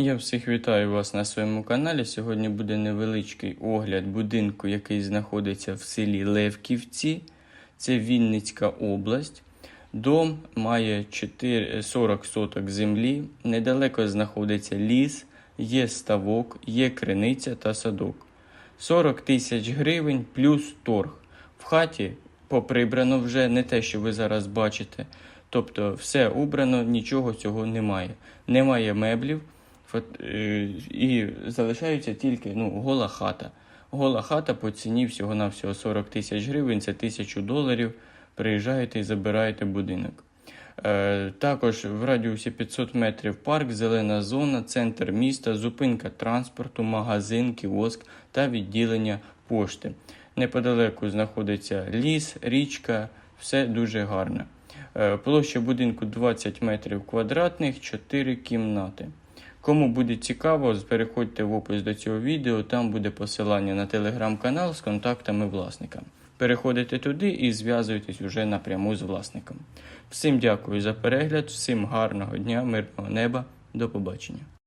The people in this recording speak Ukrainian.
Я всіх вітаю вас на своєму каналі. Сьогодні буде невеличкий огляд будинку, який знаходиться в селі Левківці. Це Вінницька область. Дом має 4, 40 соток землі. Недалеко знаходиться ліс, є ставок, є криниця та садок. 40 тисяч гривень плюс торг. В хаті поприбрано вже не те, що ви зараз бачите. Тобто все убрано, нічого цього немає. Немає меблів і залишається тільки ну, гола хата. Гола хата по ціні всього-навсього 40 тисяч гривень, це тисячу доларів. Приїжджаєте і забираєте будинок. Е, також в радіусі 500 метрів парк, зелена зона, центр міста, зупинка транспорту, магазин, кіоск та відділення пошти. Неподалеку знаходиться ліс, річка, все дуже гарно. Е, Площа будинку 20 метрів квадратних, 4 кімнати. Кому буде цікаво, переходьте в опис до цього відео, там буде посилання на телеграм-канал з контактами власника. Переходите туди і зв'язуйтесь уже напряму з власником. Всім дякую за перегляд, всім гарного дня, мирного неба, до побачення.